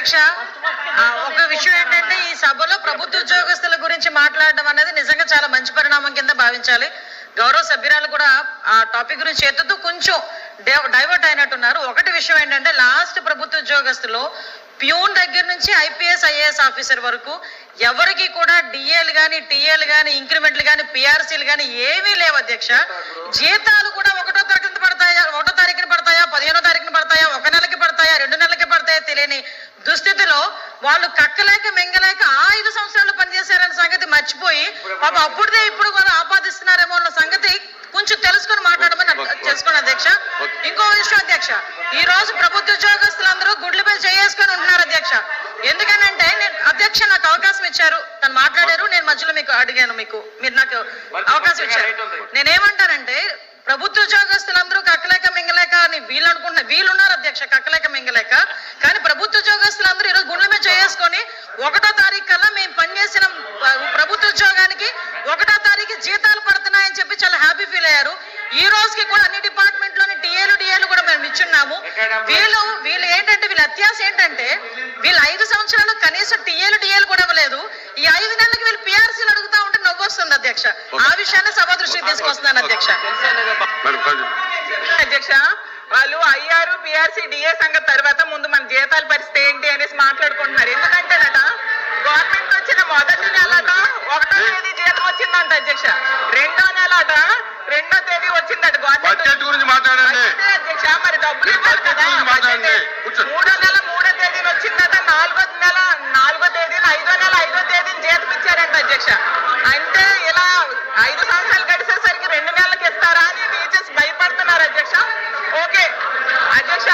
అధ్యక్ష ఒక విషయం ఏంటంటే ఈ సభలో ప్రభుత్వ ఉద్యోగస్తుల గురించి మాట్లాడడం అనేది నిజంగా చాలా మంచి పరిణామం కింద భావించాలి. గౌరవ సభ్యురాలు కూడా ఆ టాపిక్ గురించి ఎత్తుతూ కొంచెం డైవర్ట్ అయినట్టున్నారు. ఒకటి విషయం ఏంటంటే లాస్ట్ ప్రభుత్వ ఉద్యోగస్తులు ప్యూన్ దగ్గర నుంచి ఐపీఎస్ ఐఏఎస్ ఆఫీసర్ వరకు ఎవరికి కూడా డిఏలు కానీ టీఏలు కానీ ఇంక్రిమెంట్లు కానీ పిఆర్సీలు కానీ ఏమీ లేవు అధ్యక్ష. జీతాలు కూడా ఒకటో తరగతి పడతాయా ఒకటో తారీఖున పడతాయా పదిహేనో తారీఖున పడతాయా ఒక నెలకి పడతాయా రెండు నెలలకి పడతాయా తెలియని దుస్థితిలో వాళ్ళు కక్కలేక మింగలేక ఆ ఐదు సంవత్సరాలు పనిచేశారన్న సంగతి మర్చిపోయి పాప అప్పుడుదే ఇప్పుడు కూడా ఆపాదిస్తున్నారేమో అన్న సంగతి కొంచెం తెలుసుకొని మాట్లాడమని తెలుసుకోండి అధ్యక్ష. ఇంకో విషయం అధ్యక్ష ఈ రోజు ప్రభుత్వ ఉద్యోగస్తులందరూ గుడ్లపై చేసుకొని ఉంటున్నారు అధ్యక్ష. ఎందుకనంటే నేను అధ్యక్ష నాకు అవకాశం ఇచ్చారు తను మాట్లాడారు నేను మధ్యలో మీకు అడిగాను మీకు. మీరు నాకు అవకాశం ఇచ్చారు. నేనేమంటానంటే ప్రభుత్వ ఉద్యోగస్తులందరూ కక్కలేక మింగలేక అని వీళ్ళు అనుకుంటున్నారు వీళ్ళు ఉన్నారు అధ్యక్ష కక్కలేక మింగలేక. కానీ ప్రభుత్వ ఉద్యోగస్తులందరూ ఈరోజు గుండెల మీద చేసుకొని ఒకటో తారీఖు కల్లా మేము పనిచేసిన ప్రభుత్వ ఉద్యోగానికి ఒకటో తారీఖు జీతాలు పడుతున్నాయని చెప్పి చాలా హ్యాపీ ఫీల్ అయ్యారు. ఈ రోజుకి కూడా అన్ని డిపార్ట్మెంట్లోని టీఏలు డిఏలు కూడా మేము ఇచ్చున్నాము వీళ్ళు వీళ్ళు ఏంటంటే వీళ్ళ అత్యాస ఏంటంటే వీళ్ళు ఐదు సంవత్సరాలు కనీసం టీఏలు డిఏలు కూడా ఇవ్వలేదు. ఈ ఐదు నెలలకు వీళ్ళు పిఆర్సీలు అడుగుతా ఉంటే నవ్వు వస్తుంది అధ్యక్ష. ఆ విషయాన్ని సభా దృష్టికి తీసుకొస్తున్నాను అధ్యక్ష. అధ్యక్ష వాళ్ళు ఐఆర్ పిఆర్సీ డిఏ సంగతి తర్వాత ముందు మన జీతాల పరిస్థితి ఏంటి అనేసి మాట్లాడుకుంటున్నారు. ఒకటో తేదీ జీతం వచ్చిందంట అధ్యక్ష. రెండో నెలట రెండో తేదీ వచ్చిందట బడ్జెట్ గురించి మాట్లాడండి. అధ్యక్ష మరి డబ్బులు ఇవ్వాలి కదా. మాట్లాడండి. మూడో నెల మూడో తేదీన వచ్చిందట నాలుగో నెల నాలుగో తేదీన ఐదో నెల ఐదో తేదీన జీతం ఇచ్చారంట అధ్యక్ష. అంటే ఇలా ఐదు సంవత్సరాలు గడిచేసరికి రెండు నెలలకు ఇస్తారా అని టీచర్స్ భయపడుతున్నారు అధ్యక్ష. ఓకే. అధ్యక్ష